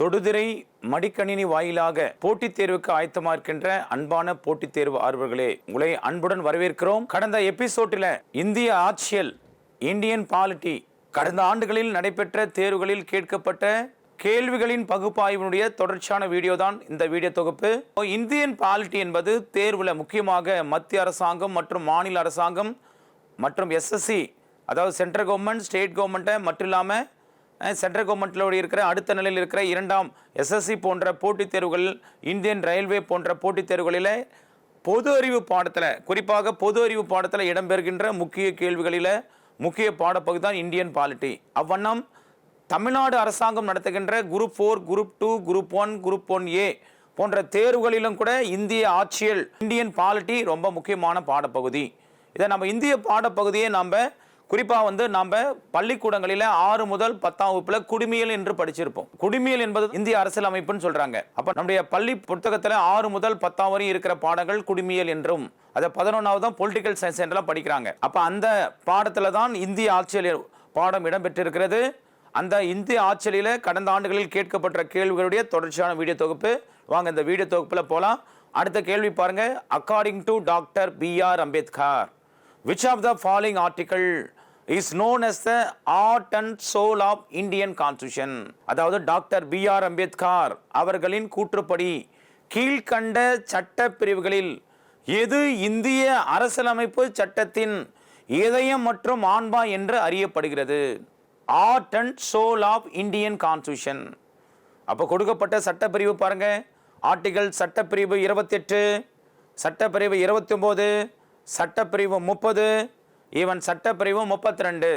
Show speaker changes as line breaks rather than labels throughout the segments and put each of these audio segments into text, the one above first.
தொடுதிரை மடிக்கணினி வாயிலாக போட்டித் தேர்வுக்கு ஆயத்தமா இருக்கின்ற அன்பான போட்டித் தேர்வு ஆர்வர்களே உங்களை அன்புடன் வரவேற்கிறோம். கடந்த எபிசோட்டில் இந்திய ஆட்சியல் இந்தியன் பாலிட்டி கடந்த ஆண்டுகளில் நடைபெற்ற தேர்வுகளில் கேட்கப்பட்ட கேள்விகளின் பகுப்பாய்வினுடைய தொடர்ச்சியான வீடியோ தான் இந்த வீடியோ தொகுப்பு. இந்தியன் பாலிட்டி என்பது தேர்வில் முக்கியமாக மத்திய அரசாங்கம் மற்றும் மாநில அரசாங்கம் மற்றும் எஸ்எஸ்சி அதாவது சென்ட்ரல் கவர்மெண்ட் ஸ்டேட் கவர்மெண்ட்டை மட்டும் இல்லாமல் சென்ட்ரல் கவர்மெண்ட்டில் இருக்கிற அடுத்த நிலையில் இருக்கிற இரண்டாம் எஸ்எஸ்சி போன்ற போட்டித் தேர்வுகள் இந்தியன் ரயில்வே போன்ற போட்டித் தேர்வுகளில் பொது அறிவு பாடத்தில் குறிப்பாக பொது அறிவு பாடத்தில் இடம்பெறுகின்ற முக்கிய கேள்விகளில் முக்கிய பாடப்பகுதி தான் இந்தியன் பாலிட்டி அவ்வண்ணம் தமிழ்நாடு அரசாங்கம் நடத்துகின்ற group four group two group one group one A போன்ற தேர்வுகளிலும் கூட இந்திய ஆட்சியல் இந்தியன் பாலிட்டி ரொம்ப முக்கியமான பாடப்பகுதி. இதை நம்ம இந்திய பாடப்பகுதியை நாம் குறிப்பாக வந்து நாம் பள்ளிக்கூடங்களில் ஆறு முதல் பத்தாம் வகுப்பில் குடிமியல் என்று படிச்சிருப்போம். குடிமியல் என்பது இந்திய அரசியல் அமைப்புன்னு சொல்கிறாங்க அப்போ நம்முடைய பள்ளி புத்தகத்தில் ஆறு முதல் பத்தாம் வரையும் இருக்கிற பாடங்கள் குடிமியல் என்றும் அதை பதினொன்றாவது தான் பொலிட்டிக்கல் சயின்ஸ் என்றெல்லாம் படிக்கிறாங்க. அப்போ அந்த பாடத்தில் தான் இந்திய ஆட்சியல் பாடம் இடம்பெற்றிருக்கிறது. அந்த இந்திய ஆட்சியில கடந்த ஆண்டுகளில் கேட்கப்பட்ட கேள்விகளுடைய தொடர்ச்சியான வீடியோ தொகுப்பு. வாங்க இந்த வீடியோ தொகுப்பில் போகலாம் அடுத்த கேள்வி பாருங்க. According to doctor B R Ambedkar which of the following article is known as the heart and soul of Indian constitution அதாவது டாக்டர் பி ஆர் அம்பேத்கர் அவர்களின் கூற்றுப்படி கீழ்கண்ட சட்ட பிரிவுகளில் எது இந்திய அரசியலமைப்பு சட்டத்தின் இதயம் மற்றும் ஆன்மா என்று அறியப்படுகிறது? Heart and soul of Indian constitution அப்போ கொடுக்கப்பட்ட சட்டப்பிரிவு பாருங்க. ஆர்டிகல் சட்டப்பிரிவு இருபத்தெட்டு சட்டப்பிரிவு இருபத்தி ஒம்பது சட்டப்பிரிவு முப்பது ஈவன் சட்டப்பிரிவு முப்பத்தி ரெண்டு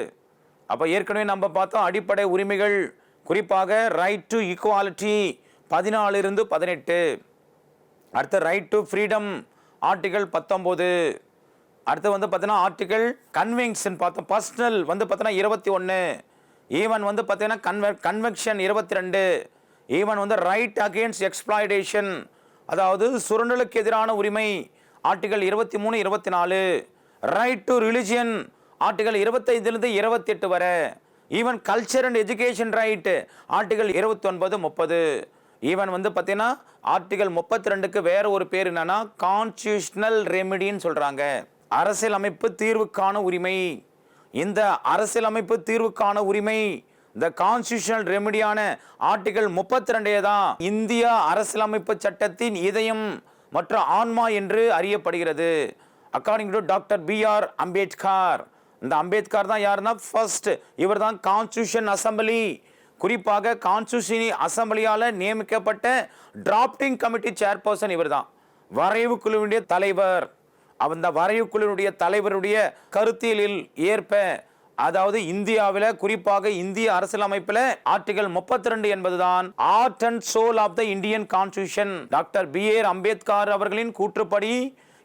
அப்போ ஏற்கனவே நம்ம பார்த்தோம் அடிப்படை உரிமைகள் குறிப்பாக ரைட் டு ஈக்குவாலிட்டி பதினாலு இருந்து பதினெட்டு. அடுத்து ரைட் டு ஃப்ரீடம் ஆர்டிகல் பத்தொம்போது. அடுத்து வந்து பார்த்தீங்கன்னா ஆர்டிகல் கன்வென்ஷன் பார்த்தோம். பர்சனல் வந்து பார்த்தீங்கன்னா இருபத்தி ஒன்று ஈவன் வந்து பார்த்தீங்கன்னா கன்வெ கன்வெக்ஷன் இருபத்தி ரெண்டு. ஈவன் வந்து ரைட் அகேன்ஸ்ட் எக்ஸ்ப்ளாய்டேஷன் அதாவது சுரண்டலுக்கு எதிரான உரிமை ஆர்டிகல் இருபத்தி மூணு இருபத்தி நாலு. ரைட் டு ரிலிஜியன் ஆர்டிகல் இருபத்தைந்துலேருந்து இருபத்தெட்டு வரை. Even culture and education right article இருபத்தொன்பது முப்பது. ஈவன் வந்து பார்த்தீங்கன்னா ஆர்டிகல் முப்பத்தி ரெண்டுக்கு வேறு ஒரு பேர் என்னன்னா கான்ஸ்டியூஷனல் ரெமிடின்னு சொல்கிறாங்க அரசியலமைப்பு தீர்வுக்கான உரிமை. இந்த அரசியலமைப்பு தீர்வுக்கான உரிமை இந்த கான்ஸ்டியூஷனல் ரெமிடியான ஆர்டிகல் முப்பத்தி ரெண்டே தான். இந்தியா அரசியலமைப்பு சட்டத்தின் இதயம் மற்றும் ஆன்மா என்று அறியப்படுகிறது. According to doctor B R Ambedkar இந்த அம்பேத்கர் தான் யாருன்னா ஃபர்ஸ்ட் இவர் தான் கான்ஸ்டியூஷன் அசம்பிளி குறிப்பாக கான்ஸ்டியூஷன் அசம்பிளியால் நியமிக்கப்பட்ட டிராப்டிங் கமிட்டி சேர்பர்சன் இவர் தான் வரைவு குழுவினுடைய தலைவர். அந்த வரைவு குழுவினுடைய தலைவருடைய கருத்தியலில் ஏற்ப அதாவது இந்தியாவில் குறிப்பாக இந்திய அரசியலமைப்பில் ஆர்டிகல் முப்பத்தி ரெண்டு என்பதுதான் heart and soul of the Indian constitution doctor B R Ambedkar அவர்களின் கூற்றுப்படி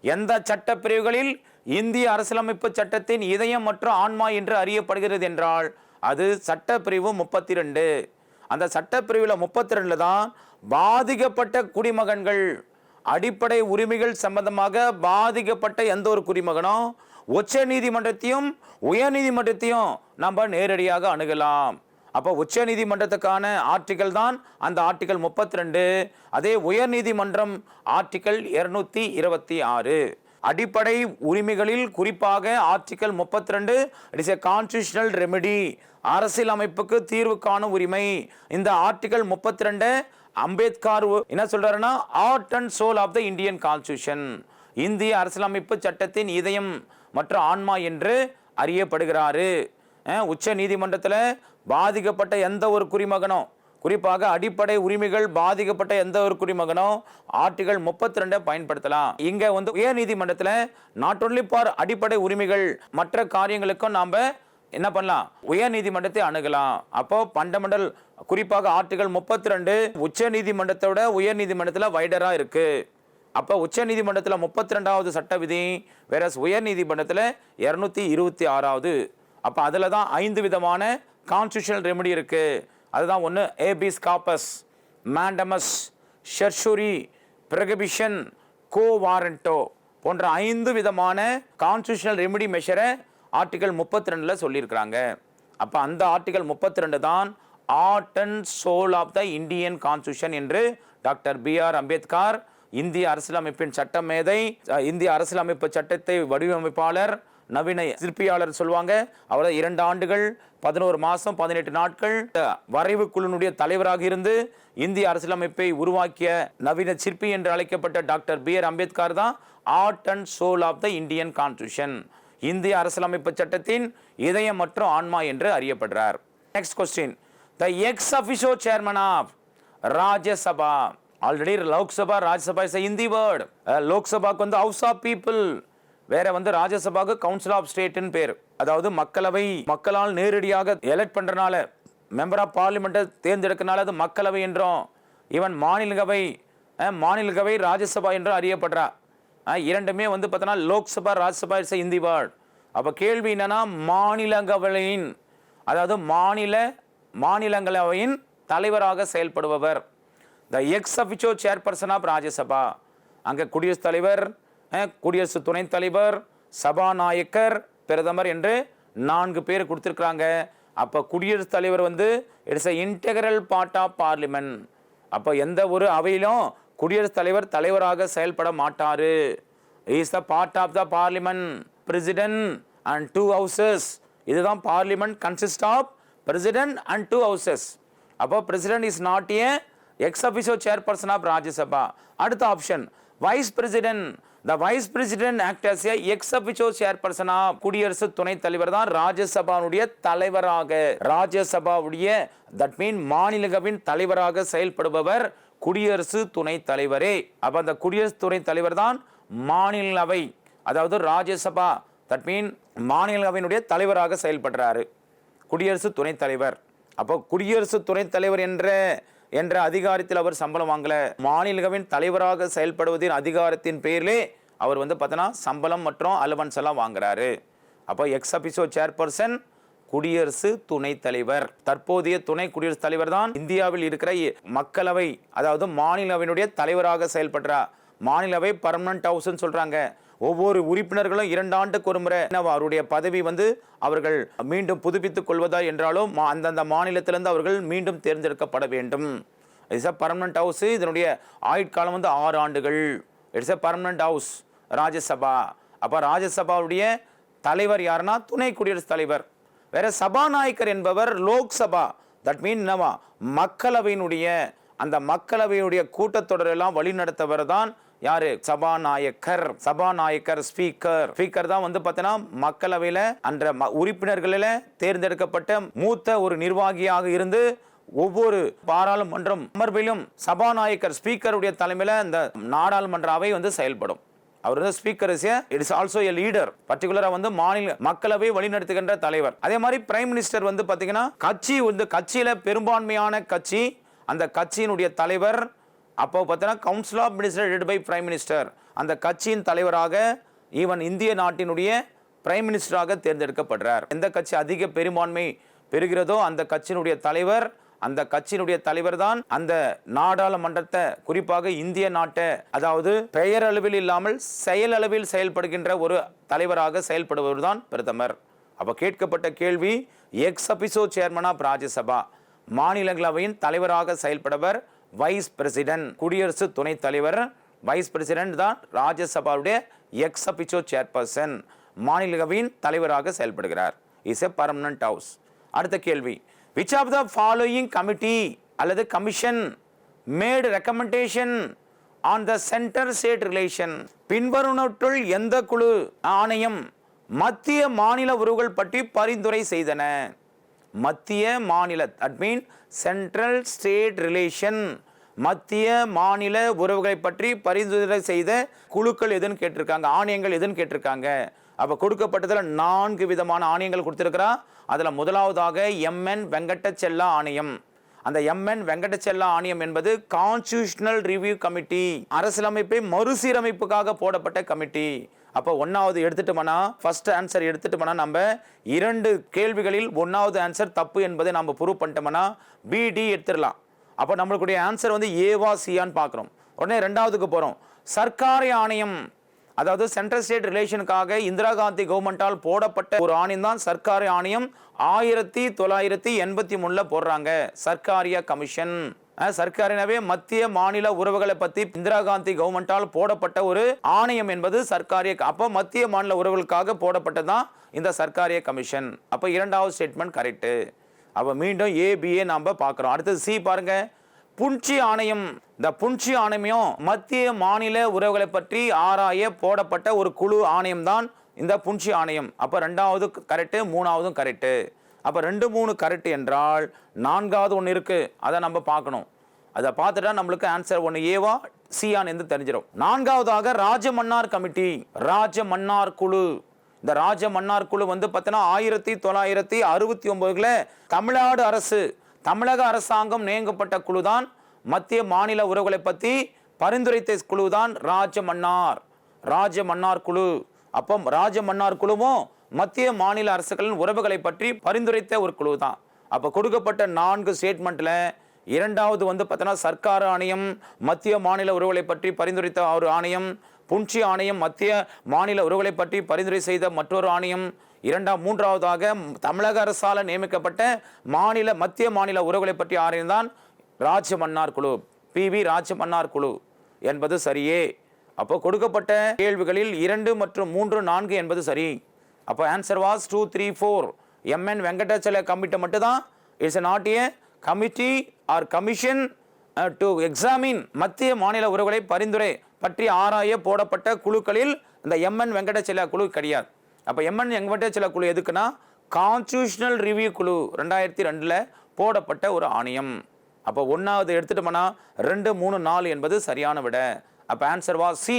எந்த சட்ட பிரிவுகளில் இந்திய அரசியலமைப்பு சட்டத்தின் இதயம் மற்றும் ஆன்மா என்று அறியப்படுகிறது என்றால் அது சட்ட பிரிவு முப்பத்தி ரெண்டு அந்த சட்டப்பிரிவில் முப்பத்தி ரெண்டில் தான் பாதிக்கப்பட்ட குடிமகன்கள் அடிப்படை உரிமைகள் சம்பந்தமாக பாதிக்கப்பட்ட எந்த ஒரு குடிமகனும் உச்ச நீதிமன்றத்தையும் உயர் நீதிமன்றத்தையும் நம்ம நேரடியாக அணுகலாம். அப்போ உச்ச நீதிமன்றத்துக்கான ஆர்டிக்கல் தான் அந்த ஆர்டிக்கல் முப்பத்தி ரெண்டு அதே உயர் நீதிமன்றம் ஆர்டிக்கல் இருநூத்தி இருபத்தி ஆறு. அடிப்படை உரிமைகளில் குறிப்பாக ஆர்டிக்கல் முப்பத்தி ரெண்டு இட்ஸ் எ கான்ஸ்டியூஷனல் ரெமெடி அரசியல் அமைப்புக்கு தீர்வு காணும் உரிமை. இந்த ஆர்டிக்கல் முப்பத்தி ரெண்டு அம்பேத்கர் என்ன சொல்றாருன்னா heart and soul of the Indian constitution இந்திய அரசியலமைப்பு சட்டத்தின் இதயம் மற்றும் ஆன்மா என்று அறியப்படுகிறாரு. உச்ச நீதிமன்றத்தில் பாதிக்கப்பட்ட எந்த ஒரு குடிமகனும் குறிப்பாக அடிப்படை உரிமைகள் பாதிக்கப்பட்ட எந்த ஒரு குடிமகனும் ஆர்டிகல் முப்பத்தி ரெண்டை பயன்படுத்தலாம். இங்க வந்து உயர் நீதிமன்றத்தில் நாட் ஒன்லி ஃபார் அடிப்படை உரிமைகள் மற்ற காரியங்களுக்கும் நாம் என்ன பண்ணலாம்? உயர் நீதிமன்றத்தை அணுகலாம். அப்போ பண்டமெண்டல் குறிப்பாக ஆர்டிகல் முப்பத்தி ரெண்டு உச்ச நீதிமன்றத்தோட உயர் நீதிமன்றத்தில் வைடராக இருக்கு. அப்போ உச்ச நீதிமன்றத்தில் முப்பத்தி ரெண்டாவது சட்ட விதி வேற உயர் நீதிமன்றத்தில் இரநூத்தி இருபத்தி ஆறாவது. அப்போ அதில் தான் ஐந்து விதமான கான்ஸ்டியூஷனல் ரெமெடி இருக்குது அதுதான் ஒன்று habeas corpus mandamus certiorari prohibition quo warranto போன்ற ஐந்து விதமான கான்ஸ்டியூஷனல் ரெமெடி மெஷரை ஆர்டிகல் முப்பத்தி ரெண்டில் சொல்லியிருக்கிறாங்க. அப்போ அந்த ஆர்டிகல் முப்பத்தி ரெண்டு தான் heart and soul of the Indian constitution என்று டாக்டர் பி ஆர் அம்பேத்கர் இந்திய அரசியலமைப்பின் சட்ட மேதை இந்திய அரசியலமைப்பு சட்டத்தை வடிவமைப்பாளர் நவீன சிற்பியாளர் சொல்லுவாங்க அவர் இரண்டு ஆண்டுகள் பதினோரு மாதம் பதினெட்டு நாட்கள் வரைவு குழுனுடைய தலைவராக இருந்து இந்திய அரசியலமைப்பை உருவாக்கிய நவீன சிற்பி என்று அழைக்கப்பட்ட டாக்டர் பி ஆர் அம்பேத்கர் தான் heart and soul of the Indian constitution இந்திய அரசியலமைப்பு சட்டத்தின் இதயம் மற்றும் ஆன்மா என்று அறியப்படுறார். Next question the X அபிஷோ chairman of Rajya Sabha already Lok Sabha Rajya Sabha is Hindi word லோக்சபாக்கு வந்து ஹவுஸ் ஆஃப் பீப்புள் வேற வந்து ராஜ்யசபாக்கு கவுன்சில் ஆஃப் ஸ்டேட்னு பேர். அதாவது மக்களவை மக்களால் நேரடியாக எலெக்ட் பண்ணுறனால மெம்பர் ஆஃப் பார்லிமெண்ட்டை தேர்ந்தெடுக்கனால அது மக்களவை என்றும் ஈவன் மாநிலங்களவை அஹ், ராஜ்யசபா என்றும் அறியப்படுறா. இரண்டுமே வந்து பார்த்தோன்னா லோக்சபா ராஜ்யசபா இஸ் இந்தி வேர்ட் அப்போ கேள்வி என்னன்னா மாநிலங்களவையின் அதாவது மாநில மாநிலங்களவையின் தலைவராக செயல்படுபவர். The ex அஃபிஷோ chairperson of Rajya Sabha. அங்கே குடியரசுத் தலைவர் குடியரசு துணைத் தலைவர் சபாநாயக்கர் பிரதமர் என்று நான்கு பேர் கொடுத்துருக்குறாங்க. அப்போ குடியரசுத் தலைவர் வந்து it's a integral part of parliament அப்போ எந்த ஒரு அவையிலும் குடியரசுத் தலைவர் தலைவராக செயல்பட மாட்டார். Is the part of the parliament president and two houses இதுதான் parliament consist of president and two houses அப்போ president is not a ex அபிஷோ chairperson of Rajya Sabha அடுத்த option vice president the vice president act as a ex officio சேர்பர்சனா குடியரசு துணைத் தலைவர் தான் ராஜ்யசபாவுடைய தலைவராக. ராஜ்யசபாவுடைய that mean மாநிலங்களின் தலைவராக செயல்படுபவர் குடியரசு துணைத் தலைவரே. அப்ப அந்த குடியரசு துணைத் தலைவர் தான் மாநிலவை அதாவது ராஜ்யசபா தட் மீன் மாநிலவையினுடைய தலைவராக செயல்படுறாரு. குடியரசு துணைத் தலைவர். அப்போ குடியரசு துணைத் தலைவர் என்ற என்ற அதிகாரத்தில் அவர் சம்பளம் வாங்கல. மாநிலவின் தலைவராக செயல்படுவதின் அதிகாரத்தின் பேரிலே அவர் வந்து பார்த்தோன்னா சம்பளம் மற்றும் அலவன்ஸ் எல்லாம் வாங்குறாரு. அப்போ எக்ஸ் அபிசோ சேர்பர்சன் குடியரசு துணைத் தலைவர். தற்போதைய துணை குடியரசுத் தலைவர் தான் இந்தியாவில் இருக்கிற மக்களவை அதாவது மாநிலவையினுடைய தலைவராக செயல்படுறா மாநிலவை பர்மனன்ட் ஹவுஸ்ன்னு சொல்கிறாங்க ஒவ்வொரு உறுப்பினர்களும் இரண்டு ஆண்டுக்கு ஒரு முறை அவருடைய பதவி வந்து அவர்கள் மீண்டும் புதுப்பித்துக் கொள்வதா என்றாலும் மா- அந்தந்த மாநிலத்திலிருந்து அவர்கள் மீண்டும் தேர்ந்தெடுக்கப்பட வேண்டும். இட்ஸ் அ பர்மனன்ட் ஹவுஸ் இதனுடைய ஆயுட்காலம் வந்து ஆறு ஆண்டுகள். It's a permanent house Rajya Sabha. அப்போ ராஜ்யசபாவுடைய தலைவர் யாருன்னா? துணை குடியரசுத் தலைவர். வேற சபாநாயகர் என்பவர் லோக்சபா. தட் மீன் என்னவா மக்களவையினுடைய அந்த மக்களவையுடைய கூட்டத்தொடரெல்லாம் வழிநடத்தவர் தான் யாரு? சபாநாயகர். சபாநாயகர் ஸ்பீக்கர். ஸ்பீக்கர் தான் வந்து பார்த்தீங்கன்னா மக்களவையில் அன்ற ம- தேர்ந்தெடுக்கப்பட்ட மூத்த ஒரு நிர்வாகியாக இருந்து ஒவ்வொரு பாராளுமன்றம் அமர்விலும் சபாநாயகர் ஸ்பீக்கருடைய தலைமையில் இந்த நாடாளுமன்ற அவை வந்து செயல்படும். அவர் வந்து speaker is it's also a leader. பர்டிகுலரா வந்து மாநில மக்களவை வழிநடத்துகின்ற தலைவர். அதே மாதிரி பிரைம் மினிஸ்டர் வந்து பாத்தீங்கன்னா கட்சி வந்து கட்சியில பெரும்பான்மையான கட்சி. அந்த கட்சியினுடைய தலைவர் அப்போ பார்த்தீங்கன்னா council of minister head by prime minister அந்த கட்சியின் தலைவராக ஈவன் இந்திய நாட்டினுடைய பிரைம் மினிஸ்டராக தேர்ந்தெடுக்கப்படுறார். எந்த கட்சி அதிக பெரும்பான்மை பெறுகிறதோ அந்த கட்சியினுடைய தலைவர் அந்த கட்சியினுடைய தலைவர் தான் அந்த நாடாளுமன்றத்தை குறிப்பாக இந்திய நாட்டை அதாவது பெயர் அளவில் இல்லாமல் செயலளவில் செயல்படுகின்ற ஒரு தலைவராக செயல்படுபவர் தான் பிரதமர். அப்போ கேட்கப்பட்ட கேள்வி ex officio chairman of Rajya Sabha மாநிலங்களவையின் தலைவராக செயல்படுவர் வைஸ் பிரசிடென்ட் குடியரசு துணைத் தலைவர் வைஸ் பிரசிடென்ட் தான் ராஜ்யசபாவுடைய எக்ஸ் அபிச்சோ சேர்பர்சன் மாநிலவின் தலைவராக செயல்படுகிறார். இஸ் எ பர்மனன்ட் ஹவுஸ் அடுத்த கேள்வி. Which of the following committee அல்லது commission made recommendation on the centre state relation பின்வருணற்றுள் எந்த குழு ஆணையம் மத்திய மாநில உறவுகள் பற்றி பரிந்துரை செய்தன? மத்திய மாநில I mean central state relation மத்திய மாநில உறவுகளை பற்றி பரிந்துரை செய்த குழுக்கள் எதுன்னு கேட்டிருக்காங்க ஆணையங்கள் எதுன்னு கேட்டிருக்காங்க? அப்போ கொடுக்கப்பட்டதில் நான்கு விதமான ஆணையங்கள் கொடுத்துருக்கிறா. அதில் முதலாவதாக எம்என் வெங்கடச்செல்லா ஆணையம். அந்த எம்என் வெங்கடச்செல்லா ஆணையம் என்பது கான்ஸ்டியூஷனல் ரிவ்யூ கமிட்டி அரசியலமைப்பை மறுசீரமைப்புக்காக போடப்பட்ட கமிட்டி அப்போ ஒன்றாவது எடுத்துட்டோம்னா ஃபர்ஸ்ட் ஆன்சர் எடுத்துட்டோம்னா நம்ம இரண்டு கேள்விகளில் ஒன்றாவது ஆன்சர் தப்பு என்பதை நம்ம ப்ரூவ் பண்ணிட்டோம்னா பிடி எடுத்துடலாம். அப்போ நம்மளுடைய ஆன்சர் வந்து ஏவா சியான்னு பார்க்குறோம். உடனே ரெண்டாவதுக்கு போகிறோம் சர்க்காரி ஆணையம் அதாவது சென்ட்ரல் ஸ்டேட் ரிலேஷனுக்காக இந்திரா காந்தி கவர்மெண்டால் போடப்பட்ட ஒரு ஆணையம் தான் சர்க்காரி ஆணையம். ஆயிரத்தி தொள்ளாயிரத்தி எண்பத்தி மூணில் போடுறாங்க. சர்க்காரிய கமிஷன் சர்க்காரினவே மத்திய மாநில உறவுகளை பத்தி இந்திரா காந்தி கவர்மெண்டால் போடப்பட்ட ஒரு ஆணையம் என்பது சர்க்காரிய அப்போ மத்திய மாநில உறவுகளுக்காக போடப்பட்டதான் இந்த சர்க்காரிய கமிஷன். அப்போ இரண்டாவது ஸ்டேட்மெண்ட் கரெக்டு அப்போ மீண்டும் ஏபிஏ நாம பார்க்குறோம். அடுத்தது சி பாருங்க. புன்ச்சி ஆணையம். இந்த புன்ச்சி ஆணையம் மத்திய மாநில உறவுகளை பற்றி ஆராய போடப்பட்ட ஒரு குழு ஆணையம் தான் இந்த புன்ச்சி ஆணையம். அப்போ ரெண்டாவது கரெக்டு மூணாவதும் கரெக்டு அப்போ ரெண்டு மூணு கரெக்ட் என்றால் நான்காவது ஒன்று இருக்குது அதை நம்ம பார்க்கணும். அதை பார்த்துட்டா நம்மளுக்கு ஆன்சர் ஒன்று ஏவா சியான் என்று தெரிஞ்சிடும் நான்காவதாக ராஜ மன்னார் கமிட்டி ராஜ மன்னார் குழு. இந்த ராஜ மன்னார் குழு வந்து பார்த்தீங்கன்னா ஆயிரத்தி தொள்ளாயிரத்தி அறுபத்தி ஒன்பதுல தமிழ்நாடு அரசு தமிழக அரசாங்கம் நியங்கப்பட்ட குழு தான் மத்திய மாநில உறவுகளை பற்றி பரிந்துரைத்த குழு தான் ராஜ மன்னார் ராஜ மன்னார் குழு. அப்போ ராஜ மன்னார் குழுவும் மத்திய மாநில அரசுகளின் உறவுகளை பற்றி பரிந்துரைத்த ஒரு குழு தான் அப்போ கொடுக்கப்பட்ட நான்கு ஸ்டேட்மெண்ட்டில் இரண்டாவது வந்து பார்த்தோன்னா சர்க்கார் ஆணையம் மத்திய மாநில உறவுகளை பற்றி பரிந்துரைத்த ஒரு ஆணையம் புன்ச்சி ஆணையம் மத்திய மாநில உறவுகளை பற்றி பரிந்துரை செய்த மற்றொரு ஆணையம் இரண்டாம் மூன்றாவதாக தமிழக அரசால் நியமிக்கப்பட்ட மாநில மத்திய மாநில உறவுகளை பற்றி ஆணையம் தான் ராஜ மன்னார் குழு பி. வி. ராஜ மன்னார் குழு என்பது சரியே. அப்போ கொடுக்கப்பட்ட கேள்விகளில் இரண்டு மற்றும் மூன்று நான்கு என்பது சரி. அப்போ answer was two three four M N Venkatachaliah committee மட்டும்தான். It's not a committee or commission to examine மத்திய மாநில உறவுகளை பரிந்துரை பற்றி ஆராய போடப்பட்ட குழுக்களில் இந்த எம்என் வெங்கடாச்சல குழு கிடையாது. அப்போ எம்என் வெங்கடாச்சல குழு எதுக்குன்னா கான்ஸ்டியூஷனல் ரிவ்யூ குழு ரெண்டாயிரத்தி ரெண்டில் போடப்பட்ட ஒரு ஆணையம். அப்போ ஒன்றாவது எடுத்துட்டோம்னா ரெண்டு மூணு நாலு என்பது சரியான விட. அப்போ answer was C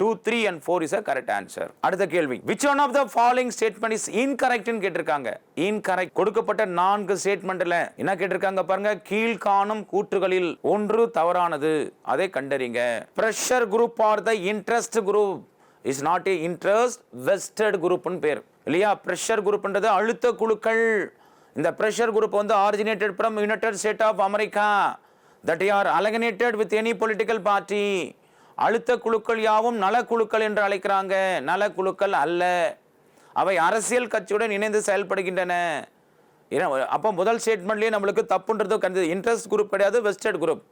two three and four is a correct answer அடுத்த கேள்வி. Which one of the following statement is இன்கரெக்ட்னு கேட்டிருக்காங்க? இன்கரெக்ட் கொடுக்கப்பட்ட நான்கு ஸ்டேட்மெண்ட்ல என்ன கேட்டிருக்காங்க பாருங்க? கீழ்காணும் கூற்றுகளில் ஒன்று தவறானது. அதை கண்டறிங்க. Pressure group are the interest group is not a interest vested குரூப்னு பேர். இல்லையா? ப்ரெஷர் குரூப்ன்றது அழுத்த குழுக்கள். இந்த ப்ரெஷர் குரூப் வந்து originated from United State of America that are alienated with any political party அழுத்த குழுக்கள் யாவும் நலக்குழுக்கள் என்று அழைக்கிறாங்க. நலக்குழுக்கள் அல்ல. அவை அரசியல் கட்சியுடன் இணைந்து செயல்படுகின்றன. ஏன்னா, அப்போ முதல் ஸ்டேட்மெண்ட்லேயே நம்மளுக்கு தப்புன்றது கண்டு இன்ட்ரெஸ்ட் குரூப் கிடையாது வெஸ்டர்ட் குரூப்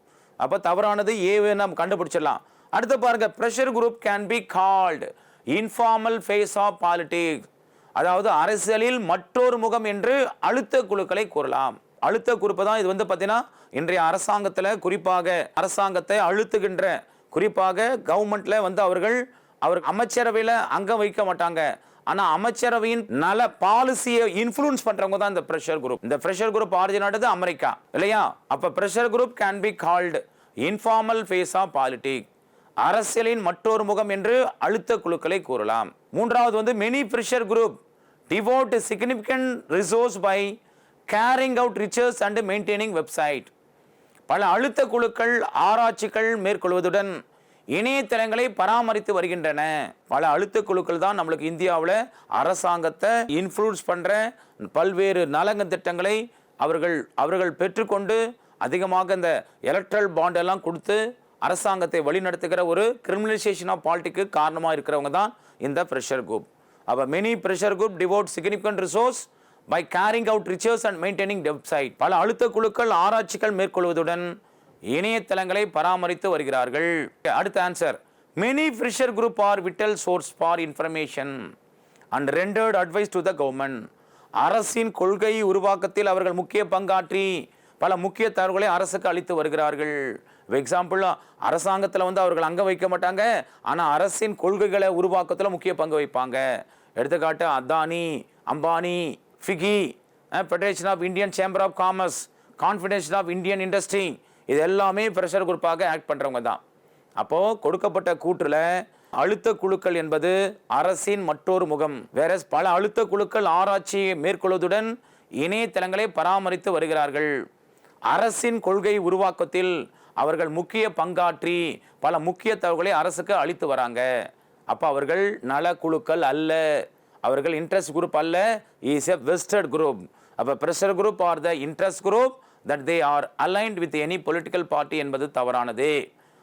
அப்போ தவறானது ஏவே நாம் கண்டுபிடிச்சிடலாம். அடுத்து பாருங்க pressure group can be called informal face of politics அதாவது அரசியலில் மற்றொரு முகம் என்று அழுத்த குழுக்களை கூறலாம். அழுத்த குரூப்பை தான் இது வந்து பார்த்தீங்கன்னா இன்றைய அரசாங்கத்தில் குறிப்பாக அரசாங்கத்தை அழுத்துகின்ற குறிப்பாக கவர்மெண்ட்ல வந்து அவர்கள் அவர் அமைச்சரவையில் அங்கம் வைக்க மாட்டாங்க. ஆனா அமைச்சரவையின் நல பாலிசியை இன்ஃப்ளூயன்ஸ் பண்றவங்க தான் இந்த பிரஷர் குரூப் இந்த பிரஷர் குரூப் ஆரிஜினானது அமெரிக்கா இல்லையா? அப்ப pressure group can be called informal face of politic அரசியலின் மற்றொரு முகம் என்று அழுத்த குழுக்களை கூறலாம். மூன்றாவது வந்து many pressure group devote significant resource by carrying out researches and maintaining website பல அழுத்த குழுக்கள் ஆராய்ச்சிகள் மேற்கொள்வதுடன் இணையதளங்களை பராமரித்து வருகின்றன. பல அழுத்த குழுக்கள் தான் நம்மளுக்கு இந்தியாவில் அரசாங்கத்தை இன்ஃப்ளூன்ஸ் பண்ணுற பல்வேறு நலங்க திட்டங்களை அவர்கள் அவர்கள் பெற்றுக்கொண்டு அதிகமாக இந்த எலக்ட்ரல் பாண்டெல்லாம் கொடுத்து அரசாங்கத்தை வழிநடத்துகிற ஒரு கிரிமினலைசேஷன் ஆஃப் பாலிட்டிக்கு காரணமாக இருக்கிறவங்க தான் இந்த ப்ரெஷர் குரூப் அப்போ many pressure group devote significant resource by carrying out researches and maintaining website பல அழுத்த குழுக்கள் ஆராய்ச்சிகள் மேற்கொள்வதுடன் இணையதளங்களை பராமரித்து வருகிறார்கள். அடுத்த answer many pressure group are vital source for information and rendered advice to the government அரசின் கொள்கை உருவாக்கத்தில் அவர்கள் முக்கிய பங்காற்றி பல முக்கிய தகவல்களை அரசுக்கு அளித்து வருகிறார்கள். எக்ஸாம்பிள் அரசாங்கத்தில் வந்து அவர்கள் அங்க வைக்க மாட்டாங்க ஆனால் அரசின் கொள்கைகளை உருவாக்கத்தில் முக்கிய பங்கு வைப்பாங்க. எடுத்துக்காட்டு Adani Ambani FICCI federation of Indian chamber of commerce confederation of Indian industry இது எல்லாமே ப்ரெஷர் குரூப்பாக ஆக்ட் பண்ணுறவங்க தான். அப்போது கொடுக்கப்பட்ட கூற்றில் அழுத்த குழுக்கள் என்பது அரசின் மற்றொரு முகம். வேற பல அழுத்த குழுக்கள் ஆராய்ச்சியை மேற்கொள்வதுடன் இணையதளங்களை பராமரித்து வருகிறார்கள். அரசின் கொள்கை உருவாக்கத்தில் அவர்கள் முக்கிய பங்காற்றி பல முக்கிய தகவல்களை அரசுக்கு அளித்து வராங்க. அப்போ அவர்கள் நல குழுக்கள் அல்ல. அவர்கள் இன்ட்ரெஸ்ட் குரூப் அல்ல இஸ் எ வெஸ்டர்ட் குரூப் அப்போ pressure group are the interest group that they are aligned with any political party என்பது தவறானது.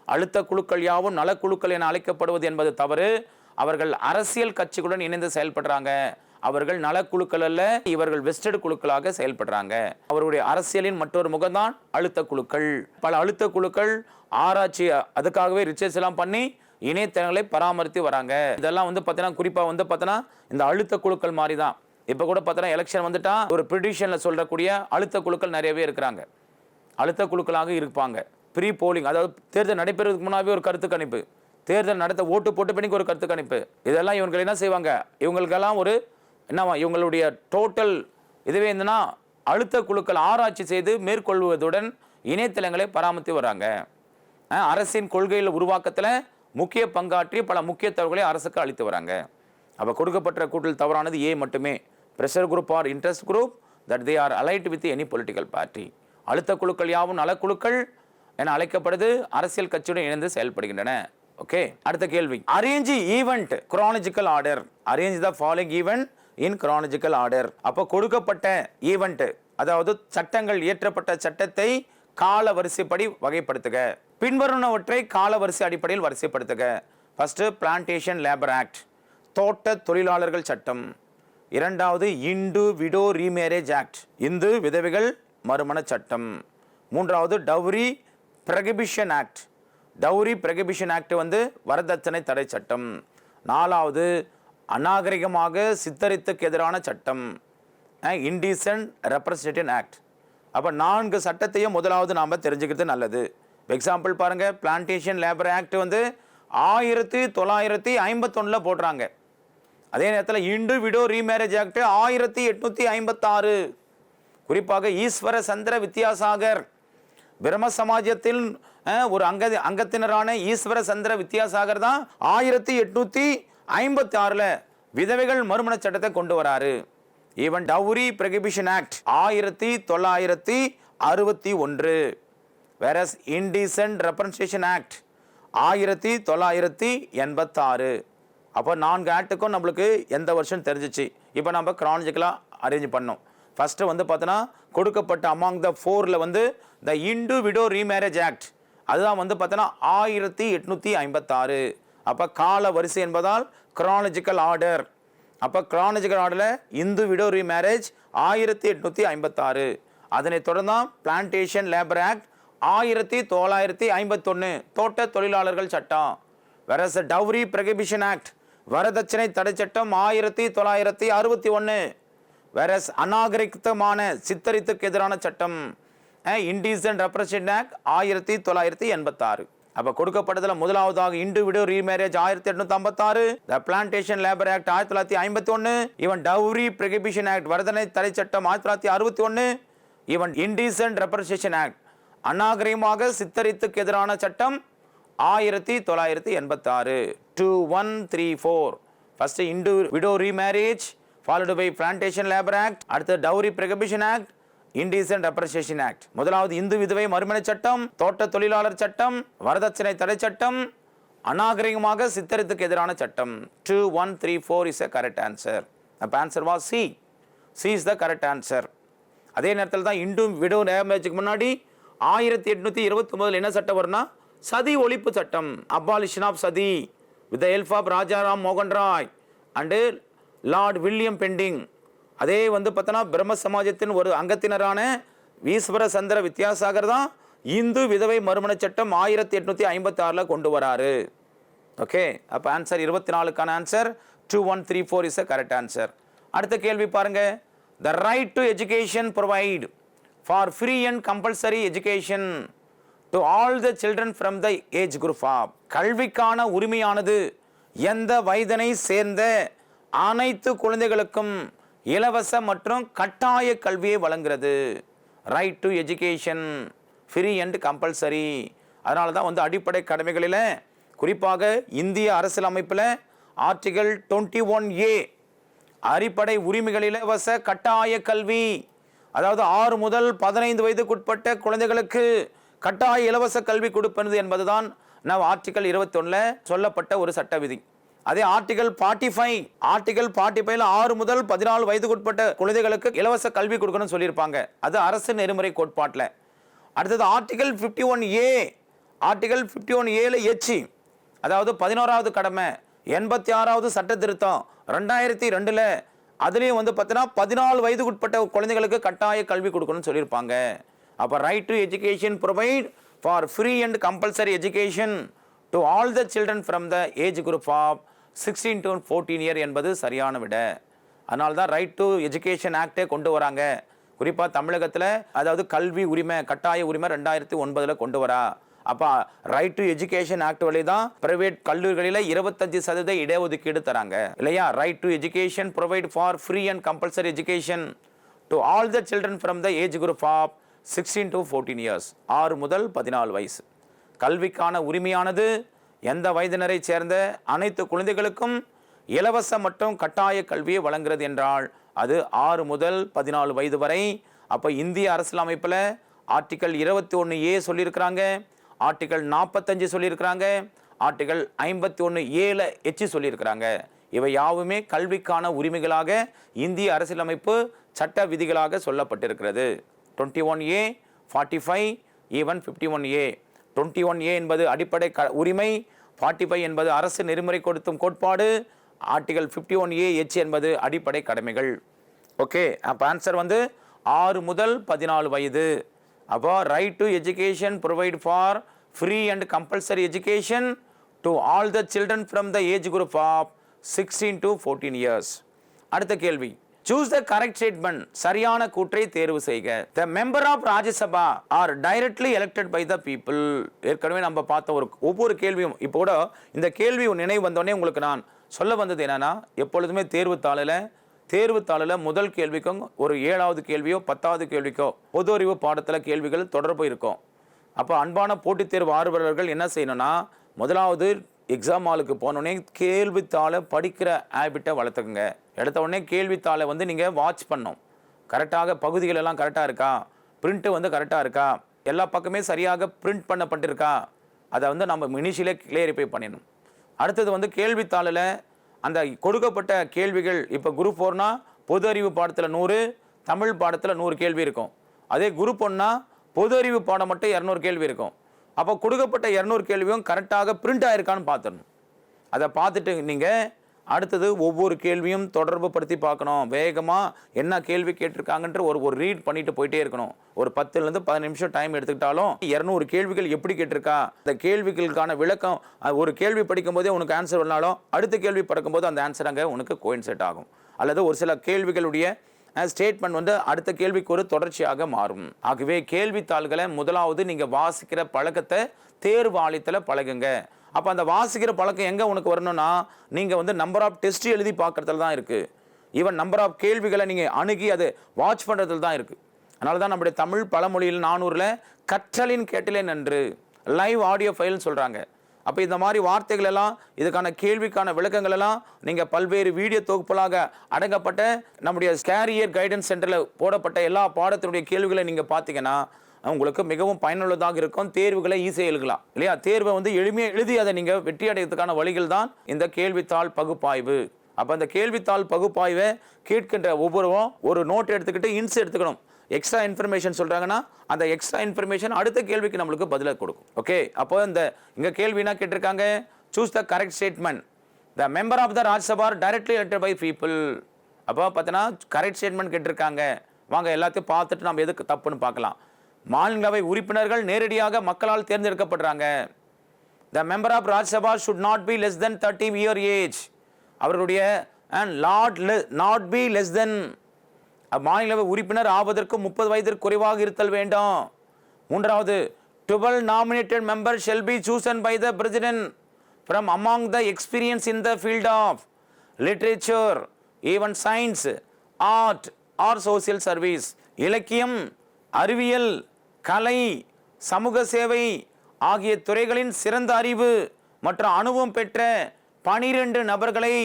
அழுத்த குழுக்கள் யாவும் நலக்குழுக்கள் என அழைக்கப்படுவது என்பது தவறு. அவர்கள் அரசியல் கட்சிகளுடன் இணைந்து செயல்படுறாங்க. அவர்கள் நலக்குழுக்கள் அல்ல இவர்கள் வெஸ்டட் குழுக்களாக செயல்படுறாங்க. அவருடைய அரசியலின் மற்றொரு முகம்தான் அழுத்த குழுக்கள். பல அழுத்த குழுக்கள் ஆராய்ச்சி அதுக்காகவே ரிசர்ச் எல்லாம் பண்ணி இணையதளங்களை பராமரித்து வராங்க. இதெல்லாம் வந்து பார்த்தீங்கன்னா குறிப்பாக வந்து பார்த்தீங்கன்னா இந்த அழுத்த குழுக்கள் மாதிரி தான் இப்போ கூட பார்த்தீங்கன்னா எலெக்ஷன் வந்துட்டா ஒரு ப்ரிடிஷனில் சொல்லக்கூடிய அழுத்த குழுக்கள் நிறையவே இருக்கிறாங்க. அழுத்த குழுக்களாக இருப்பாங்க. ப்ரீ போலிங் அதாவது தேர்தல் நடைபெறதுக்கு முன்னாவே ஒரு கருத்து கணிப்பு. தேர்தல் நடத்த ஓட்டு போட்டு பண்ணிக்கு ஒரு கருத்து கணிப்பு. இதெல்லாம் இவங்க என்ன செய்வாங்க? இவங்களுக்கெல்லாம் ஒரு என்னவா இவங்களுடைய டோட்டல் இதுவே என்னன்னா அழுத்த குழுக்கள் ஆராய்ச்சி செய்து மேற்கொள்வதுடன் இணையதளங்களை பராமரித்து வராங்க. அரசின் கொள்கையில் உருவாக்கத்தில் முக்கிய பங்காற்றி பல முக்கிய தகவல்களை அரசுக்கு அளித்து வராங்க. அப்போ கொடுக்கப்பட்ட கூட்டில் தவறானது ஏ மட்டுமே. Pressure group are interest group that they are allied with any political party அழுத்த குழுக்கள் யாவும் நலக்குழுக்கள் என அழைக்கப்படுது. அரசியல் கட்சியுடன் இணைந்து செயல்படுகின்றன. ஓகே அடுத்த கேள்வி. Arrange event chronological order arrange the following event in chronological order அப்போ கொடுக்கப்பட்ட ஈவெண்ட் அதாவது சட்டங்கள் இயற்றப்பட்ட சட்டத்தை கால வரிசைப்படி வகைப்படுத்துக. பின்வருவனவற்றை காலவரிசை அடிப்படையில் வரிசைப்படுத்துக. ஃபஸ்ட்டு பிளான்டேஷன் லேபர் ஆக்ட் தோட்ட தொழிலாளர்கள் சட்டம். இரண்டாவது Hindu widow remarriage act Hindu விதவைகள் மறுமண சட்டம். மூன்றாவது dowry prohibition act dowry prohibition act வந்து வரதட்சணை தடை சட்டம். நாலாவது அநாகரிகமாக சித்தரித்துக்கு எதிரான சட்டம். இன்டீசன்ட் ரெப்ரசன்டேட்டிவ் ஆக்ட் அப்போ நான்கு சட்டத்தையும் முதலாவது நாம் தெரிஞ்சுக்கிறது நல்லது. எக்ஸாம்பிள் பாருங்கள் பிளான்டேஷன் லேபர் ஆக்ட் வந்து ஆயிரத்தி தொள்ளாயிரத்தி ஐம்பத்தொன்னில் போடுறாங்க. அதே நேரத்தில் இண்டு விடோ ரீமேரேஜ் ஆக்ட் ஆயிரத்தி எட்நூற்றி ஐம்பத்தாறு. குறிப்பாக ஈஸ்வர சந்திர வித்யாசாகர் பிரம்ம சமாஜத்தில் ஒரு அங்க அங்கத்தினரான ஈஸ்வர சந்திர வித்யாசாகர் தான் ஆயிரத்தி எட்நூத்தி ஐம்பத்தி ஆறுல விதவைகள் மறுமண சட்டத்தை கொண்டு வராரு. ஈவன் டவுரி பிரகிபிஷன் ஆக்ட் ஆயிரத்தி தொள்ளாயிரத்தி அறுபத்தி ஒன்று. வேற இன்டீசன்ட் ரெப்ரன்சேஷன் ஆக்ட் ஆயிரத்தி தொள்ளாயிரத்தி எண்பத்தாறு. அப்போ நான்கு ஆக்ட்டுக்கும் நம்மளுக்கு எந்த வருஷம் தெரிஞ்சிச்சு. இப்போ நம்ம க்ரானஜிக்கலாக அரேஞ்ச் பண்ணோம். ஃபஸ்ட்டு வந்து பார்த்தோன்னா கொடுக்கப்பட்ட அமாங் த ஃபோரில் வந்து the Hindu widow remarriage act அதுதான் வந்து பார்த்தோன்னா ஆயிரத்தி எட்நூற்றி ஐம்பத்தாறு. அப்போ கால வரிசை என்பதால் க்ரானஜிக்கல் ஆர்டர் அப்போ க்ரானஜிக்கல் ஆர்டரில் இந்து விடோ ரீமேரேஜ் ஆயிரத்தி எட்நூற்றி ஐம்பத்தாறு. அதனைத் தொடர்ந்தான் பிளான்டேஷன் லேபர் ஆக்ட் ஆயிரத்தி தொள்ளாயிரத்தி ஐம்பத்தொன்று தோட்ட தொழிலாளர்கள் சட்டம். Whereas dowry prohibition act. வரதட்சணை தடை சட்டம் ஆயிரத்தி தொள்ளாயிரத்தி அறுபத்தி ஒன்று வெரஸ் அநாகரிகமான சித்தரித்துக்கு எதிரான சட்டம். இன்டீசன்ட் ரெப்ரசன்ட் ஆக்ட் ஆயிரத்தி தொள்ளாயிரத்தி எண்பத்தாறு. அப்போ கொடுக்கப்பட்டதில் முதலாவதாக இண்டு ரீமேரேஜ் ஆயிரத்தி எட்நூத்தி ஐம்பத்தாறு த பிளான்டேஷன் லேபர் ஆக்ட் ஆயிரத்தி தொள்ளாயிரத்தி ஐம்பத்தி ஒன்று இவன் டவுரி பிரகிபிஷன் ஆக்ட் வரதனை தடை சட்டம் ஆயிரத்தி தொள்ளாயிரத்தி அறுபத்தி ஒன்று இவன் இன்டீசன்ட் ரெப்ரசேஷன் ஆக்ட் அநாகரிகமாக சித்தரித்துக்கு எதிரான சட்டம் ஆயிரத்தி தொள்ளாயிரத்தி எண்பத்தாறு. Two one three four first Hindu widow remarriage followed by plantation labour act அடுத்து dowry prohibition act indecent appreciation act முதலாவது இந்து விதவை மறுமண சட்டம் தோட்ட தொழிலாளர் சட்டம் வரதட்சணை தடை சட்டம் அநாகரிகமாக சித்தரித்துக்கு எதிரான சட்டம். Two one three four is a correct answer அப்போ answer was C C is the correct answer அதே நேரத்தில் தான் இண்டும் விடோ நேமேஜுக்கு முன்னாடி ஆயிரத்தி எட்நூற்றி இருபத்தி ஒன்பதுல என்ன சட்டம் வரும்னா சதி ஒழிப்பு சட்டம். Abolition of sati. With the help of Rajaram மோகன் Roy. And Lord William Bentinck அதே வந்து பார்த்தோன்னா பிரம்ம சமாஜத்தின் ஒரு அங்கத்தினரான ஈஸ்வர சந்திர வித்யாசாகர் தான் இந்து விதவை மறுமண சட்டம் ஆயிரத்தி எட்நூத்தி ஐம்பத்தி ஆறில் கொண்டு வராரு. ஓகே அப்போ ஆன்சர் இருபத்தி நாலுக்கான answer two one three four is a correct answer அடுத்த கேள்வி பாருங்கள் the right to education provide for free and compulsory education to all the children from the age group of கல்விக்கான உரிமையானது எந்த வயதனை சேர்ந்த அனைத்து குழந்தைகளுக்கும் இலவச மற்றும் கட்டாய கல்வியை வழங்குகிறது right to education free and compulsory அதனால தான் வந்து அடிப்படை கடமைகளில் குறிப்பாக இந்திய அரசியல் அமைப்பில் ஆர்டிகல் டுவெண்ட்டி ஒன் ஏ அடிப்படை உரிமைகள் இலவச கட்டாய கல்வி. அதாவது ஆறு முதல் பதினைந்து வயதுக்குட்பட்ட குழந்தைகளுக்கு கட்டாய இலவச கல்வி கொடுப்பது என்பதுதான் நம் ஆர்டிகல் இருபத்தொன்னில் சொல்லப்பட்ட ஒரு சட்ட விதி அதே article forty five article forty ஃபைவ்ல ஆறு முதல் பதினாலு வயதுக்குட்பட்ட குழந்தைகளுக்கு இலவச கல்வி கொடுக்கணும்னு சொல்லியிருப்பாங்க. அது அரசு நெறிமுறை கோட்பாட்டில். அடுத்தது article fifty one A article fifty one ஏல எச்சி அதாவது பதினோராவது கடமை எண்பத்தி ஆறாவது சட்ட திருத்தம் ரெண்டாயிரத்தி ரெண்டில் அதுலேயும் வந்து பார்த்தீங்கன்னா பதினாலு வயதுக்குட்பட்ட குழந்தைகளுக்கு கட்டாய கல்வி கொடுக்கணும்னு சொல்லியிருப்பாங்க. அப்போ right to education provide for free and compulsory education to all the children from the age group of sixteen to fourteen year என்பது சரியான விட. அதனால தான் ரைட் டு எஜுகேஷன் ஆக்டே கொண்டு வராங்க. குறிப்பாக தமிழகத்தில் அதாவது கல்வி உரிமை கட்டாய உரிமை ரெண்டாயிரத்தி ஒன்பதில் கொண்டு வரா. அப்போ ரைட் டு எஜுகேஷன் ஆக்ட் வழி தான் பிரைவேட் கல்லூரிகளில் இருபத்தஞ்சு சதவீத இடஒதுக்கீடு தராங்க. இல்லையா? Right to education provide for free and compulsory education to all the children from the age group of sixteen to fourteen years ஆறு முதல் பதினாலு வயசு. கல்விக்கான உரிமையானது எந்த வயதினரை சேர்ந்த அனைத்து குழந்தைகளுக்கும் இலவச மற்றும் கட்டாய கல்வியை வழங்குகிறது என்றால் அது ஆறு முதல் பதினாலு வயது வரை. அப்போ இந்திய அரசியலமைப்பில் ஆர்டிக்கல் இருபத்தி ஒன்று ஏ சொல்லியிருக்கிறாங்க. ஆர்டிகல் நாற்பத்தஞ்சு சொல்லியிருக்கிறாங்க. ஆர்டிகல் ஐம்பத்தி ஒன்று ஏல எச்சு சொல்லியிருக்கிறாங்க. இவை யாவுமே கல்விக்கான உரிமைகளாக இந்திய அரசியலமைப்பு சட்ட விதிகளாக சொல்லப்பட்டிருக்கிறது. Twenty one A forty five even fifty one A. Twenty one A என்பது அடிப்படை க உரிமை. ஃபார்ட்டி ஃபைவ் என்பது அரசு நெறிமுறை கொடுத்தும் கோட்பாடு. Article fifty one A H என்பது அடிப்படை கடமைகள். ஓகே அப்போ ஆன்சர் வந்து ஆறு முதல் பதினாலு வயது. அப்போ right to education provide for free and compulsory education to all the children from the age group of sixteen to fourteen years அடுத்த கேள்வி. சூஸ் த கரெக்ட் ஸ்டேட்மெண்ட் சரியான கூற்றை தேர்வு செய்க. The member of Rajya Sabha are directly elected by the people ஏற்கனவே நம்ம பார்த்த ஒரு ஒவ்வொரு கேள்வியும் இப்போ கூட இந்த கேள்வி நினைவு வந்தோடனே உங்களுக்கு நான் சொல்ல வந்தது என்னன்னா எப்பொழுதுமே தேர்வுத்தாளில் தேர்வுத்தாளில் முதல் கேள்விக்கும் ஒரு ஏழாவது கேள்வியோ பத்தாவது கேள்விக்கோ பொது அறிவு பாடத்தில் கேள்விகள் தொடர்பு இருக்கும். அப்போ அன்பான போட்டித் தேர்வு ஆர்வலர்கள் என்ன செய்யணும்னா முதலாவது எக்ஸாம் ஹாலுக்கு போனோடனே கேள்வித்தாளை படிக்கிற ஹேபிட்டை வளர்த்துக்குங்க. எடுத்த உடனே கேள்வித்தாளை வந்து நீங்கள் வாட்ச் பண்ணும். கரெக்டாக பகுதிகள் எல்லாம் கரெக்டாக இருக்கா? பிரிண்ட்டு வந்து கரெக்டாக இருக்கா? எல்லா பக்கமே சரியாக பிரிண்ட் பண்ணப்பட்டிருக்கா? அதை வந்து நம்ம இனிஷியலே கிளியரிஃபை பண்ணிடணும். அடுத்தது வந்து கேள்வித்தாளில் அந்த கொடுக்கப்பட்ட கேள்விகள் இப்போ குரூப் ஃபோர்னா பொது அறிவு பாடத்தில் நூறு தமிழ் பாடத்தில் நூறு கேள்வி இருக்கும். அதே குரூப் ஒன்னா பொது அறிவு பாடம் மட்டும் இரநூறு கேள்வி இருக்கும். அப்போ கொடுக்கப்பட்ட இரநூறு கேள்வியும் கரெக்டாக பிரிண்ட் ஆயிருக்கான்னு பார்த்துடணும் அதை பார்த்துட்டு நீங்கள் அடுத்தது ஒவ்வொரு கேள்வியும் தொடர்பு படுத்தி பார்க்கணும். வேகமாக என்ன கேள்வி கேட்டிருக்காங்கன்ற ஒரு ஒரு ரீட் பண்ணிட்டு போயிட்டே இருக்கணும். ஒரு பத்துலேருந்து பதினஞ்சு நிமிஷம் டைம் எடுத்துக்கிட்டாலும் இரநூறு கேள்விகள் எப்படி கேட்டிருக்கா? அந்த கேள்விகளுக்கான விளக்கம் ஒரு கேள்வி படிக்கும்போதே உனக்கு ஆன்சர் வரனாலும் அடுத்த கேள்வி படிக்கும்போது அந்த ஆன்சர் அங்கே உனக்கு கோயின்செட் ஆகும். அல்லது ஒரு சில கேள்விகளுடைய ஸ்டேட்மெண்ட் வந்து அடுத்த கேள்விக்கு ஒரு தொடர்ச்சியாக மாறும். ஆகவே கேள்வித்தாள்களை முதலாவது நீங்கள் வாசிக்கிற பழக்கத்தை தேர்வாளித்தில் பழகுங்க. அப்போ அந்த வாசிக்கிற பழக்கம் எங்கே உனக்கு வரணும்னா நீங்கள் வந்து நம்பர் ஆஃப் டெஸ்ட் எழுதி பார்க்குறதுல தான் இருக்குது ஈவன் நம்பர் ஆஃப் கேள்விகளை நீங்கள் அணுகி அதை வாட்ச் பண்ணுறதுல தான் இருக்குது அதனால தான் நம்முடைய தமிழ் பழமொழியில் நானூறில் கற்றலின் கேட்டிலே நன்று லைவ் ஆடியோ ஃபைல்னு சொல்கிறாங்க அப்போ இந்த மாதிரி வார்த்தைகள் எல்லாம் இதுக்கான கேள்விக்கான விளக்கங்கள் எல்லாம் நீங்கள் பல்வேறு வீடியோ தொகுப்புகளாக அடங்கப்பட்ட நம்முடைய ஸ்கேரியர் கைடன்ஸ் சென்டரில் போடப்பட்ட எல்லா பாடத்தினுடைய கேள்விகளை நீங்கள் பார்த்தீங்கன்னா உங்களுக்கு மிகவும் பயனுள்ளதாக இருக்கும். தேர்வுகளை ஈஸியாக எழுதலாம். இல்லையா? தேர்வை வந்து எளிமையாக எழுதி அதை நீங்கள் வெற்றி அடைகிறதுக்கான வழிகள் தான் இந்த கேள்வித்தாள் பகுப்பாய்வு. அப்போ அந்த கேள்வித்தாள் பகுப்பாய்வை கேட்கின்ற ஒவ்வொருவரும் ஒரு நோட் எடுத்துக்கிட்டு இன்ஸ் எடுத்துக்கணும். எக்ஸ்ட்ரா இன்ஃபர்மேஷன் சொல்கிறாங்கன்னா அந்த எக்ஸ்ட்ரா இன்ஃபர்மேஷன் அடுத்த கேள்விக்கு நம்மளுக்கு பதிலாக கொடுக்கும். ஓகே அப்போ இந்த இங்கே கேள்வினா கேட்டிருக்காங்க? Choose the correct statement the member of the Rajya Sabha directly elected by people அப்போ பார்த்தீங்கன்னா கரெக்ட் ஸ்டேட்மெண்ட் கேட்டிருக்காங்க. வாங்க எல்லாத்தையும் பார்த்துட்டு நம்ம எதுக்கு தப்புன்னு பார்க்கலாம். மாநிலங்களவை உறுப்பினர்கள் நேரடியாக மக்களால் தேர்ந்தெடுக்கப்படுறாங்க. The member of Rajya Sabha should not be less than thirty year age அவர்களுடைய and lot not be less than மாநிலவை உறுப்பினர் ஆவதற்கு முப்பது வயதிற்கு குறைவாக இருத்தல் வேண்டும். மூன்றாவது twelve nominated member shall be chosen by the president from among the experience in the field of literature even science art or social service இலக்கியம் அறிவியல் கலை சமூக சேவை ஆகிய துறைகளின் சிறந்த அறிவு மற்றும் அனுபவம் பெற்ற பனிரெண்டு நபர்களை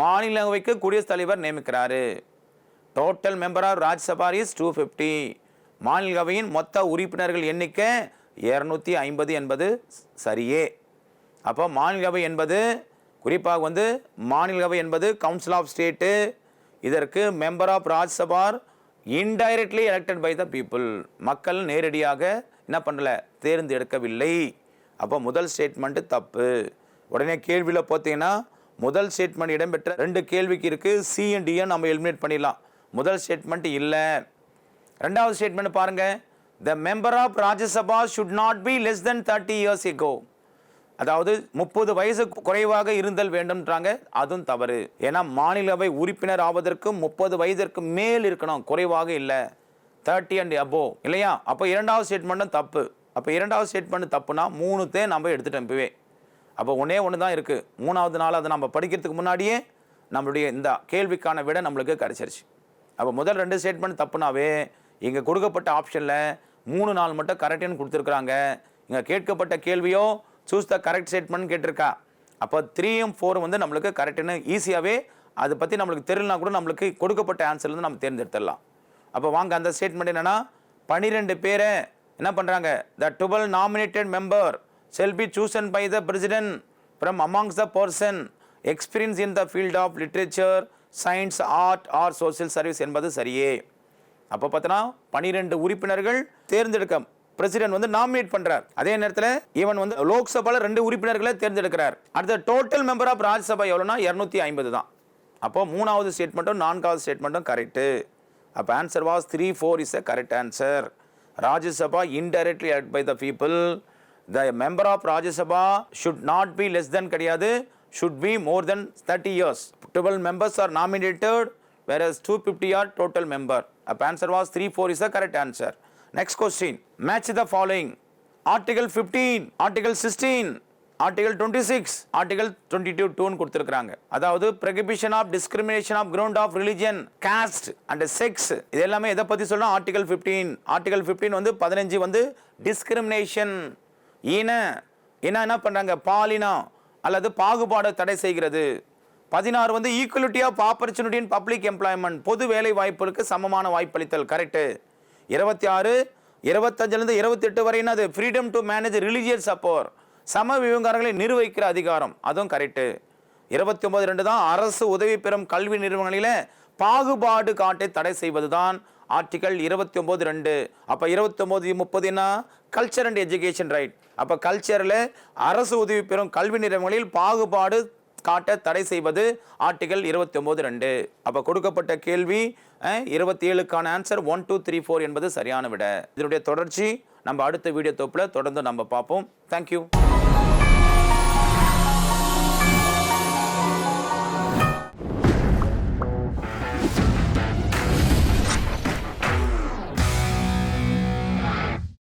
மாநிலவைக்கு குடியரசுத் தலைவர் நியமிக்கிறாரு. Total member of Rajya Sabha is two fifty மாநிலவையின் மொத்த உறுப்பினர்கள் எண்ணிக்கை இரநூத்தி ஐம்பது என்பது சரியே. அப்போ மாநிலவை என்பது குறிப்பாக வந்து மாநிலவை என்பது கவுன்சில் ஆஃப் ஸ்டேட்டு இதற்கு member of Rajya Sabha indirectly elected by the people மக்கள் நேரடியாக என்ன பண்ணல? தேர்ந்தெடுக்கவில்லை அப்போ முதல் ஸ்டேட்மெண்ட்டு தப்பு. உடனே கேள்வியில் பார்த்தீங்கன்னா முதல் ஸ்டேட்மெண்ட் இடம்பெற்ற ரெண்டு கேள்விக்கு இருக்குது சி அண்ட் டியை நம்ம எலிமினேட் பண்ணிடலாம். முதல் ஸ்டேட்மெண்ட் இல்லை. ரெண்டாவது ஸ்டேட்மெண்ட் பாருங்கள் the member of Rajya Sabha should not be less than thirty years ago அதாவது முப்பது வயசு குறைவாக இருந்தல் வேண்டும்ன்றாங்க அதுவும் தவறு. ஏன்னா மாநிலவை உறுப்பினர் ஆவதற்கு முப்பது வயதிற்கு மேல் இருக்கணும் குறைவாக இல்லை. தேர்ட்டி அண்ட் அபோ இல்லையா? அப்போ இரண்டாவது ஸ்டேட்மெண்ட்டும் தப்பு. அப்போ இரண்டாவது ஸ்டேட்மெண்ட் தப்புனா மூணுத்தே நம்ம எடுத்துட்டோம் இப்பவே அப்போ ஒன்றே ஒன்று தான் இருக்குது மூணாவது நாள் அதை நம்ம படிக்கிறதுக்கு முன்னாடியே நம்மளுடைய இந்த கேள்விக்கான விட நம்மளுக்கு கிடைச்சிருச்சு. அப்போ முதல் ரெண்டு ஸ்டேட்மெண்ட் தப்புனாவே இங்கே கொடுக்கப்பட்ட ஆப்ஷனில் மூணு நாள் மட்டும் கரெக்டுன்னு கொடுத்துருக்குறாங்க. இங்கே கேட்கப்பட்ட கேள்வியோ சூஸ் த கரெக்ட் ஸ்டேட்மெண்ட் கேட்டிருக்கா. அப்போ த்ரீயும் ஃபோரும் வந்து நம்மளுக்கு கரெக்டுன்னு ஈஸியாகவே அதை பற்றி நம்மளுக்கு தெரியலனா கூட நம்மளுக்கு கொடுக்கப்பட்ட ஆன்சர்லேருந்து நம்ம தேர்ந்தெடுத்துடலாம். அப்போ வாங்க அந்த ஸ்டேட்மெண்ட் என்னென்னா பனிரெண்டு பேரை என்ன பண்ணுறாங்க the twelve nominated member shall be chosen by the president from amongst the person experience in the field of literature science art or social service என்பது சரியே. அப்போ பார்த்தோன்னா பனிரெண்டு உறுப்பினர்கள் தேர்ந்தெடுக்க பிரசிடென்ட் வந்து நாமினேட் பண்றார். அதே நேரத்தில் இவன் வந்து லோக்சபால ரெண்டு உறுப்பினர்களை தேர்ந்தெடுக்கிறார். அடுத்த டோட்டல் மெம்பர் ஆஃப் ராஜ்யசபா எவ்வளோனா இரநூத்தி ஐம்பது தான். அப்போ மூணாவது ஸ்டேட்மெண்ட்டும் நான்காவது ஸ்டேட்மெண்ட்டும் கரெக்டு அப்போ answer was three four is a correct answer Rajya Sabha indirectly elect by the people the member of Rajya Sabha should not be less than கிடையாது. Should be more than thirty years twelve members are nominated whereas two fifty are total member அப்போ answer was three four is a correct answer next question match the following article fifteen article sixteen article twenty six article twenty two டூன்னு கொடுத்துருக்காங்க அதாவது prohibition of discrimination of ground of religion caste and sex இது எல்லாமே எதை பற்றி சொல்லணும் article fifteen article fifteen வந்து பதினஞ்சு வந்து டிஸ்கிரிமினேஷன் இன இன என்ன பண்ணுறாங்க பாலினம் அல்லது பாகுபாடு தடை செய்கிறது. பதினாறு வந்து equality of opportunity in public employment பொது வேலை வாய்ப்புகளுக்கு சமமான வாய்ப்பளித்தல். கரெக்டு இருபத்தி ஆறு இருபத்தஞ்சிலிருந்து இருபத்தெட்டு வரை என்னது? ஃப்ரீடம் டு மேனேஜ் ரிலீஜியஸ் சப்போர் சம விவகாரங்களை நிர்வகிக்கிற அதிகாரம். அதுவும் கரெக்டு இருபத்தி ஒன்பது ரெண்டு தான் அரசு உதவி பெறும் கல்வி நிறுவனங்களில் பாகுபாடு காட்டை தடை செய்வது தான் ஆர்டிகல் இருபத்தி ஒம்பது ரெண்டு. அப்போ இருபத்தி ஒன்பது முப்பது என்ன? கல்ச்சர் அண்ட் எஜுகேஷன் ரைட் அப்போ கல்ச்சரில் அரசு உதவி பெறும் கல்வி நிறுவனங்களில் பாகுபாடு காட்ட தடை செய்வது ஆர்டிகல் இருபத்தி ஒம்பது ரெண்டு. அப்போ கொடுக்கப்பட்ட கேள்வி இருபத்தி ஏழுக்கான answer one two three four என்பது சரியான விட. இதனுடைய தொடர்ச்சி நம்ம அடுத்த வீடியோ தொப்பில் தொடர்ந்து நம்ம பார்ப்போம். தேங்க்யூ